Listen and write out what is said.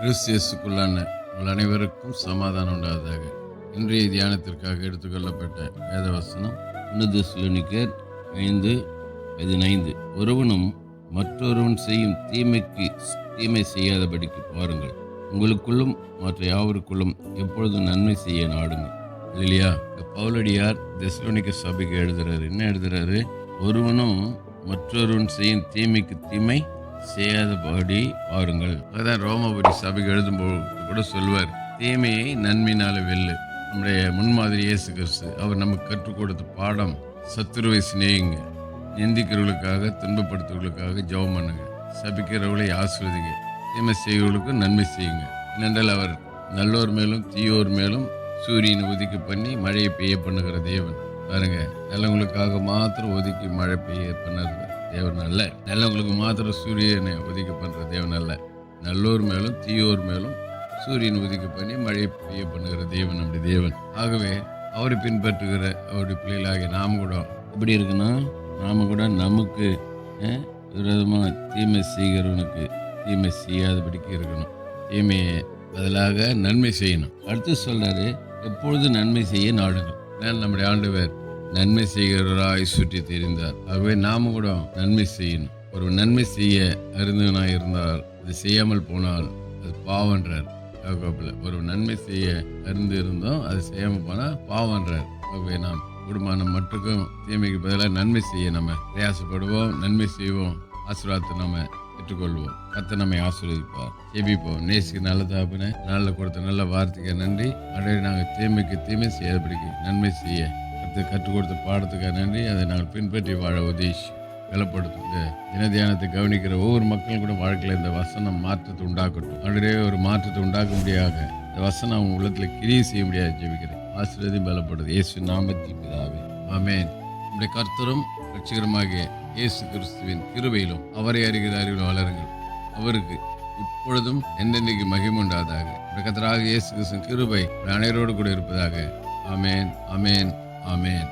கிறிஸ்தியஸுக்குள்ளான உங்கள் அனைவருக்கும் சமாதானம் உண்டாவதாக. இன்றைய தியானத்திற்காக எடுத்துக்கொள்ளப்பட்ட வேதவசனம் உன்னதஸ்லுனிக்கர் ஐந்து பதினைந்து. ஒருவனும் மற்றொருவன் செய்யும் தீமைக்கு தீமை செய்யாதபடிக்கு பாருங்கள் உங்களுக்குள்ளும் மற்ற யாவருக்குள்ளும் எப்பொழுதும் நன்மை செய்ய நாடுங்கள். இல்லையா பவுலடியார் தெஸ்லோனிக்க சபைக்கு எழுதுறாரு. என்ன எழுதுறாரு? ஒருவனும் மற்றொருவன் செய்யும் தீமைக்கு தீமை செய்யாதபடி பாருங்கள் அதான் ரோமபுரி சபைக்கு எழுதும்போது கூட சொல்வார் தீமையை நன்மையினால வெல்லு. நம்முடைய முன்மாதிரி இயேசு கிறிஸ்து அவர் நமக்கு கற்றுக் கொடுத்த பாடம் சத்துருவை சிநேகிங்க. நிந்திக்கிறவர்களுக்காக துன்பப்படுத்துவர்களுக்காக ஜெபம் பண்ணுங்க. சபிக்கிறவர்களை ஆசிர்வதிங்க. தீமை செய்கிறவர்களுக்கு நன்மை செய்யுங்க. ஏனென்றால் அவர் நல்லோர் மேலும் தீயோர் மேலும் சூரியனை ஒதுக்கி பண்ணி மழையை பெய்ய பண்ணுகிற தேவன். பாருங்க நல்லவங்களுக்காக மாத்திரம் ஒதுக்கி மழை பெய்ய பண்ணுறது தேவன் அல்ல நல்லவங்களுக்கு மாத்திரம் சூரியனை உதிக்க பண்ணுற தேவன் அல்ல நல்லோர் மேலும் தீயோர் மேலும் சூரியன் உதிக்க பண்ணி மழை பெய்ய பண்ணுகிற தேவன் நம்முடைய தேவன். ஆகவே அவரை பின்பற்றுகிற அவருடைய பிள்ளைகளாகிய நாம கூட எப்படி இருக்குன்னா நாம கூட நமக்கு அஹ், விரோதமாக தீமை செய்கிறவனுக்கு தீமை செய்யாதபடிக்கு இருக்கணும். தீமையை பதிலாக நன்மை செய்யணும். அடுத்து சொல்றாரு எப்பொழுது நன்மை செய்ய நாடுங்கள். ஏன்னா நம்முடைய ஆண்டவர் நன்மை செய்கிறவராய் சுற்றி தெரிந்தார். ஆகவே நாம கூட நன்மை செய்யணும். ஒரு நன்மை செய்ய அருந்தவனாய் இருந்தால் அது செய்யாமல் போனால் அது பாவன்றார் யாக்கோபில். ஒரு நன்மை செய்ய அருந்து இருந்தோம் அது செய்யாமல் போனால் பாவன்றார் ஆகவே நாம் குடும்பம் மட்டுக்கும் தீமைக்கு பதிலாக நன்மை செய்ய நம்ம பிரயாசப்படுவோம் நன்மை செய்வோம் ஆசீர்வாதத்தை நம்ம பெற்றுக்கொள்வோம். கத்த நம்மை ஆசீர்வதிப்பார். ஜெபிப்போம். நேசிக்கு நல்ல தாப்புன நல்ல கொடுத்த நல்ல வார்த்தைக்கு நன்றி. அடைய நாங்கள் தீமைக்கு தீமை செய்யாதபடிக்கு நன்மை செய்ய கற்றுக் கொடுத்த பாடத்துக்காக நன்றி. அதை நாங்கள் பின்பற்றி வாழ உதேஷ் வெலப்படுத்தும் இந்த தினத்தியானத்தை கவனிக்கிற ஒவ்வொரு மக்களும் கூட வாழ்க்கையில் இந்த வசனம் மாற்றத்தை உண்டாக்கட்டும். அவருடைய ஒரு மாற்றத்தை உண்டாக்க முடியாத இந்த வசனம் அவங்க உள்ளத்தில் கிரியை செய்ய முடியாது ஜெபிக்கிறேன். ஆசீர்வதியும் பலப்படுது. இயேசு நாமத்தில் பிதாவே. ஆமேன். நம்முடைய கர்த்தரும் ரட்சிகரமாகிய இயேசு கிறிஸ்துவின் கிருபையிலும் அவரை அறிகிற அறிவில் வளருங்கள். அவருக்கு இப்பொழுதும் எந்தெந்தைக்கு மகிமுண்டாதாக இயேசு கிறிஸ்துவின் கிருபை அனைவரோடு கூட இருப்பதாக. ஆமென். ஆமென். ஆமென்